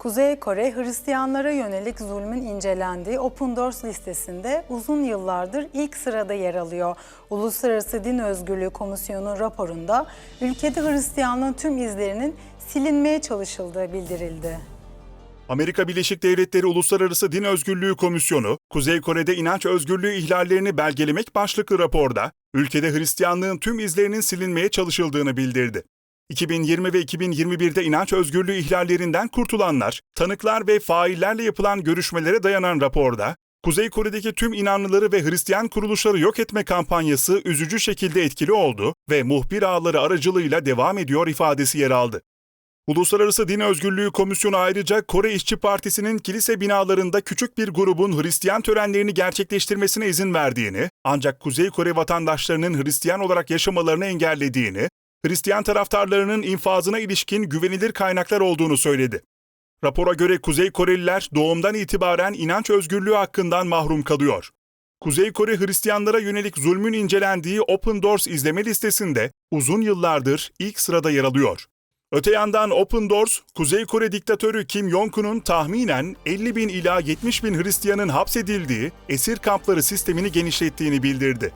Kuzey Kore, Hristiyanlara yönelik zulmün incelendiği Open Doors listesinde uzun yıllardır ilk sırada yer alıyor. Uluslararası Din Özgürlüğü Komisyonu raporunda ülkede Hristiyanlığın tüm izlerinin silinmeye çalışıldığı bildirildi. Amerika Birleşik Devletleri Uluslararası Din Özgürlüğü Komisyonu, Kuzey Kore'de inanç özgürlüğü ihlallerini belgelemek başlıklı raporda, ülkede Hristiyanlığın tüm izlerinin silinmeye çalışıldığını bildirdi. 2020 ve 2021'de inanç özgürlüğü ihlallerinden kurtulanlar, tanıklar ve faillerle yapılan görüşmelere dayanan raporda, Kuzey Kore'deki tüm inanlıları ve Hristiyan kuruluşları yok etme kampanyası üzücü şekilde etkili oldu ve muhbir ağları aracılığıyla devam ediyor ifadesi yer aldı. Uluslararası Din Özgürlüğü Komisyonu ayrıca Kore İşçi Partisi'nin kilise binalarında küçük bir grubun Hristiyan törenlerini gerçekleştirmesine izin verdiğini, ancak Kuzey Kore vatandaşlarının Hristiyan olarak yaşamalarını engellediğini, Hristiyan taraftarlarının infazına ilişkin güvenilir kaynaklar olduğunu söyledi. Rapora göre Kuzey Koreliler doğumdan itibaren inanç özgürlüğü hakkından mahrum kalıyor. Kuzey Kore Hristiyanlara yönelik zulmün incelendiği Open Doors izleme listesinde uzun yıllardır ilk sırada yer alıyor. Öte yandan Open Doors, Kuzey Kore diktatörü Kim Jong-un'un tahminen 50 bin ila 70 bin Hristiyanın hapsedildiği esir kampları sistemini genişlettiğini bildirdi.